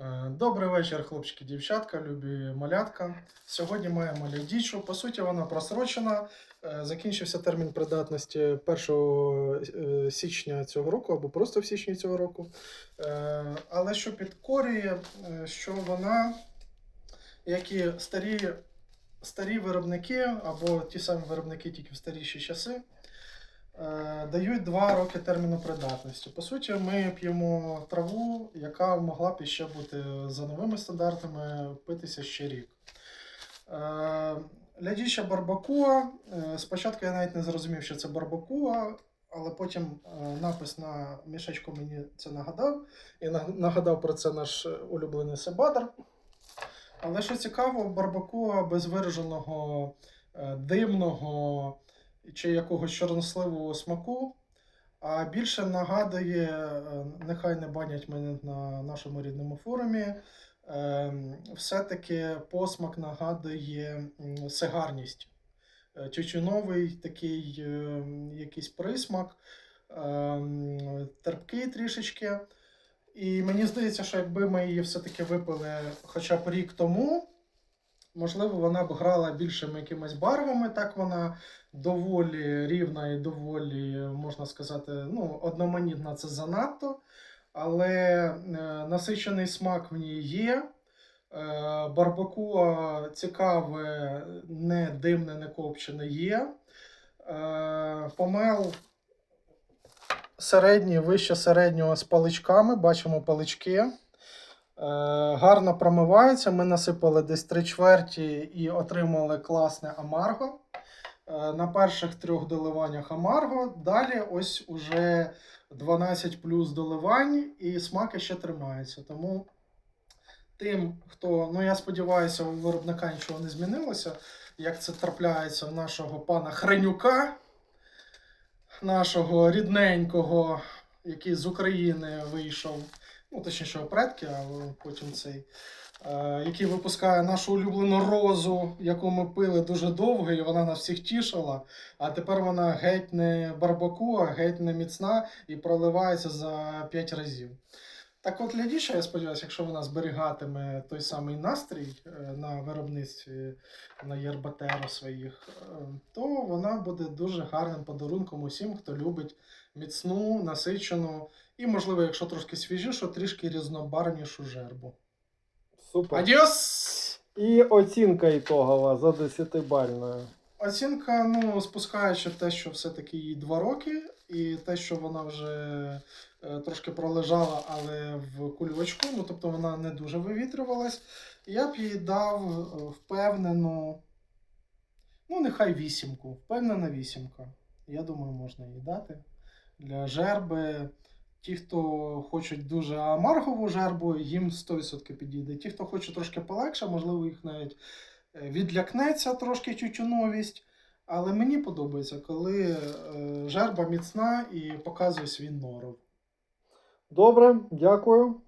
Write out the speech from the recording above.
Е, Добрий вечір, хлопчики, дівчатка, любі малятка. Сьогодні маємо лядічу. По суті, вона просрочена. Е, Закінчився термін придатності 1 е, січня цього року або просто в січні цього року. Але що підкорює, що вона, як і старі, старі виробники, або ті самі виробники, тільки в старіші часи, дають 2 роки терміну придатності. По суті, ми п'ємо траву, яка могла б ще бути за новими стандартами питися ще рік. Е, Лядіча барбакуа. Е, Спочатку я навіть не зрозумів, що це барбакуа, але потім е, напис на мішечку мені це нагадав. І нагадав про це наш е, улюблений Себадр. Але що цікаво, барбакуа без вираженого е, димного чи якогось чорносливого смаку, а більше нагадує, е, нехай не банять мене на нашому рідному форумі. е, Все-таки посмак нагадує сигарність. Е, Тютюновий такий е, якийсь присмак, е, терпкий трішечки. І мені здається, що якби ми її все-таки випили хоча б рік тому, можливо, вона б грала більшими якимись барвами. Так вона доволі рівна і доволі, можна сказати, ну, одноманітна це занадто. Але е, насичений смак в ній є. Е, барбакуа цікаве, не димне, не копчене є. Е, помел середній, вище середнього з паличками. Бачимо палички. Е, гарно промивається. Ми насипали десь три чверті і отримали класне амарго. Е, на перших трьох доливаннях амарго. Далі ось уже 12 плюс доливань, і смаки ще тримаються. Тому тим, хто, ну я сподіваюся, у виробника нічого не змінилося, як це трапляється в нашого пана Хренюка, нашого рідненького, який з України вийшов, ну точніше, предки, а потім цей. е, Який випускає нашу улюблену розу, яку ми пили дуже довго, і вона нас всіх тішила. А тепер вона геть не барбакуа, геть не міцна і проливається за 5 разів. Так от Лядіша, я сподіваюся, якщо вона зберігатиме той самий настрій е, на виробництві на Єрбатеро своїх, е, то вона буде дуже гарним подарунком усім, хто любить міцну, насичену і, можливо, якщо трошки свіжішу, трішки різнобарвнішу жербу. Супер. Адіос! І оцінка ітогова за 10-бальною. Оцінка, ну, спускаючи те, що все-таки їй 2 роки, і те, що вона вже е, трошки пролежала, але в кульочку, ну тобто вона не дуже вивітрювалась, я б їй дав е, впевнену, ну, нехай вісімку. Впевнена вісімка. Я думаю, можна їй дати. Для жерби. Ті, хто хочуть дуже амаргову жербу, їм 100% підійде. Ті, хто хоче трошки полегше, можливо, їх навіть відлякнеться трошки тютюновість. Але мені подобається, коли е, жерба міцна і показує свій норов. Добре, дякую.